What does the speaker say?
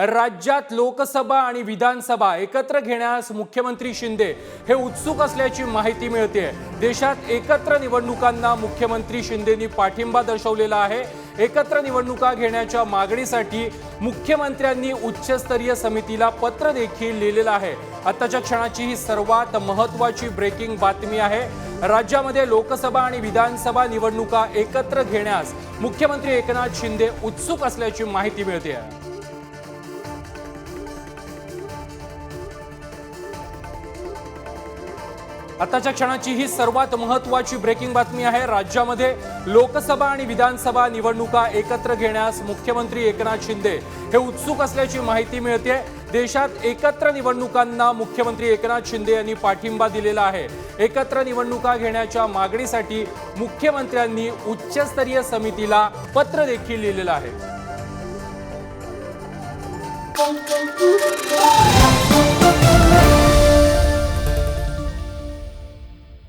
राज्यात लोकसभा आणि विधानसभा एकत्र घेण्यास मुख्यमंत्री शिंदे हे उत्सुक असल्याची माहिती मिळते देशात एकत्र निवडणुकांना मुख्यमंत्री शिंदेनी पाठिंबा दर्शवलेला आहे. एकत्र निवडणुका घेण्याच्या मागणीसाठी मुख्यमंत्र्यांनी उच्चस्तरीय समितीला पत्र देखील लिहिलेलं आहे. आताच्या क्षणाची ही सर्वात महत्वाची ब्रेकिंग बातमी आहे. राज्यामध्ये लोकसभा आणि विधानसभा निवडणुका एकत्र घेण्यास मुख्यमंत्री एकनाथ शिंदे उत्सुक असल्याची माहिती मिळते आताच्या क्षणाची ही सर्वात महत्वाची ब्रेकिंग बातमी आहे. राज्यामध्ये लोकसभा आणि विधानसभा निवडणुका एकत्र घेण्यास मुख्यमंत्री एकनाथ शिंदे हे उत्सुक असल्याची माहिती मिळते देशात एकत्र निवडणुकांना मुख्यमंत्री एकनाथ शिंदे यांनी पाठिंबा दिलेला आहे. एकत्र निवडणुका घेण्याच्या मागणीसाठी मुख्यमंत्र्यांनी उच्चस्तरीय समितीला पत्र देखील लिहिलेलं आहे.